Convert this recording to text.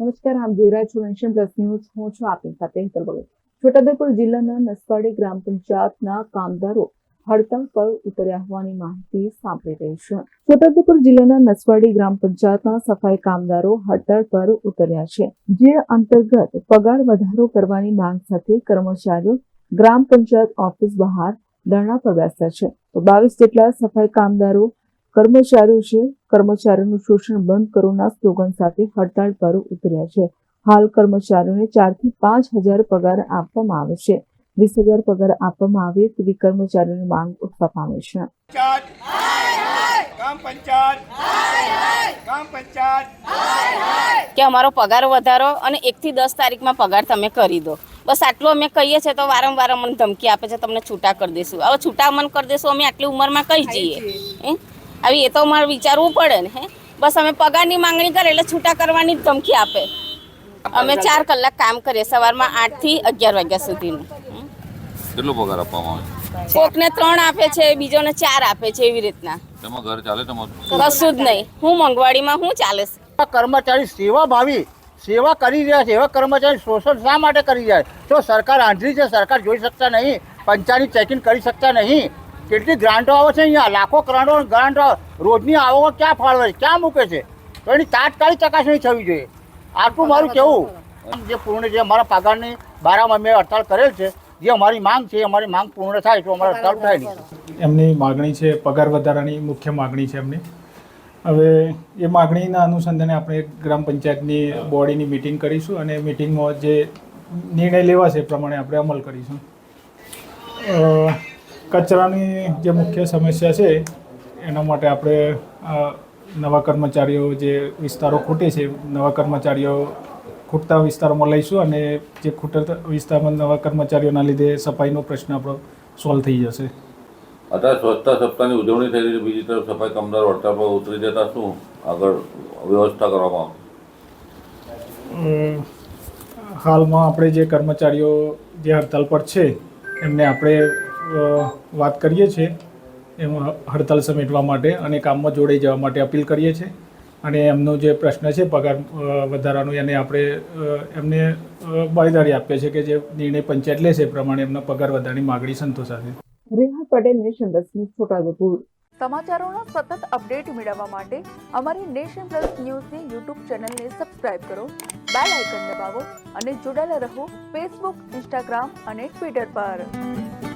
નમસ્કાર આપ જોઈ રહ્યા છો નેશન પ્લસ ન્યૂઝ હું છું આપની સાથે હેતલ બગલ છોટાઉદેપુર જિલ્લાના નસવાડી ગ્રામ પંચાયતના કામદારો હડતાળ પર ઉતર્યા હોવાની માહિતી સાંપડી રહી છે. છોટાઉદેપુર જિલ્લાના નસવાડી ગ્રામ પંચાયતના સફાઈ કામદારો હડતાળ પર ઉતર્યા છે. જે અંતર્ગત પગાર વધારો કરવાની માંગ સાથે કર્મચારીઓ ગ્રામ પંચાયત ઓફિસ બહાર ધરણા પર બેસ્યા છે. તો બાવીસ જેટલા સફાઈ કામદારો કર્મચારીઓ છે કર્મચારીઓનું શોષણ બંધ કરોના સ્લોગન સાથે હડતાળ પર ઉતર્યા છે. હાલ કર્મચારીઓને ચારથી પાંચ હજાર પગાર આપવામાં આવે છે. વીસ હજાર પગાર આપવામાં આવે તેવી કર્મચારીઓની માંગ ઉઠવા પામે છે. કે અમારો પગાર વધારો અને એકથી દસ તારીખમાં પગાર તમે કરી દો. બસ આટલું અમે કહીએ છીએ તો વારંવાર અમને ધમકી આપે છે તમને છૂટા કરી દઈશું હવે છૂટા અમને કરી દઈશું અમે આટલી ઉંમરમાં કહી જઈએ? હે? આવી એ તો અમારે વિચારવું પડે ને હે? બસ અમે પગારની માંગણી કરે એટલે છૂટા કરવાની જ ધમકી આપે. અમે ચાર કલાક કામ કરીએ સવારમાં આઠથી અગિયાર વાગ્યા સુધીનું. કેટલો પગાર આપવામાં આવે કોકને ત્રણ આપે છે બીજોને ચાર આપે છે એવી રીતના. તેમાં ઘર ચાલે તમારું? કશું જ નહીં. હું મોંઘવાડીમાં હું ચાલે છે? કર્મચારી સેવા ભાવી સેવા કરી રહ્યા છે એવા કર્મચારી શોષણ શા માટે કરી રહ્યા છે? તો સરકાર આંધળી છે સરકાર જોઈ શકતા નહીં પંચાયતની ચેકિંગ કરી શકતા નહીં કેટલી ગ્રાન્ટો આવે છે અહીંયા? લાખો કરોડો ગ્રાન્ટો રોજની આવકો ક્યાં ફાળવે છે? ક્યાં મૂકે છે? તો એની તાત્કાલિક ચકાસણી થવી જોઈએ. આટલું મારું કેવું? જે પૂર્ણ જે અમારા પગારની બારામાં મેં હડતાલ કરેલ છે જે અમારી માંગ છે એ અમારી માંગ પૂર્ણ થાય તો અમારે હડતાલ થાય નહીં. એમની માગણી છે પગાર વધારાની મુખ્ય માગણી છે એમની. હવે એ માગણીના અનુસંધાને આપણે ગ્રામ પંચાયતની બોડીની મિટિંગ કરીશું અને મિટિંગમાં જે નિર્ણય લેવાશે એ પ્રમાણે આપણે અમલ કરીશું. કચરાની જે મુખ્ય સમસ્યા છે એના માટે આપણે નવા કર્મચારીઓ જે વિસ્તારો ખૂટે છે નવા કર્મચારીઓ ખૂટતા વિસ્તારોમાં લઈશું અને જે ખૂટતા વિસ્તારમાં નવા કર્મચારીઓના લીધે સફાઈનો પ્રશ્ન આપણો સોલ્વ થઈ જશે. અત્યારે સ્વચ્છતા સપ્તાહની ઉજવણી થઈ રહી છે બીજી તરફ સફાઈ કામદાર હડતાળ પર ઉતરી જતા શું? આગળ વ્યવસ્થા કરવામાં આવશે. હાલમાં આપણે જે કર્મચારીઓ જે હડતાલ પર છે એમને આપણે વાત કરીએ છીએ એમાં હડતાલ સમેટવા માટે અને કામમાં જોડાઈ જવા માટે અપીલ કરીએ છીએ. અને એમનો જે પ્રશ્ન છે પગાર વધારાનો એને આપણે એમને બાયદારી આપીએ છીએ કે જે નિર્ણય પંચાયત લેશે એ પ્રમાણે એમનો પગાર વધારાની માગણી સંતોષાશે. Reha Patel nation plus news Chhotaudepur સમાચારોનો સતત અપડેટ મેળવવા માટે અમારી નેશન પ્લસ ન્યૂઝની યુટ્યુબ ચેનલને સબસ્ક્રાઇબ કરો બેલ આઇકન દબાવો અને જોડાયેલા રહો ફેસબુક ઇન્સ્ટાગ્રામ અને ટ્વિટર પર.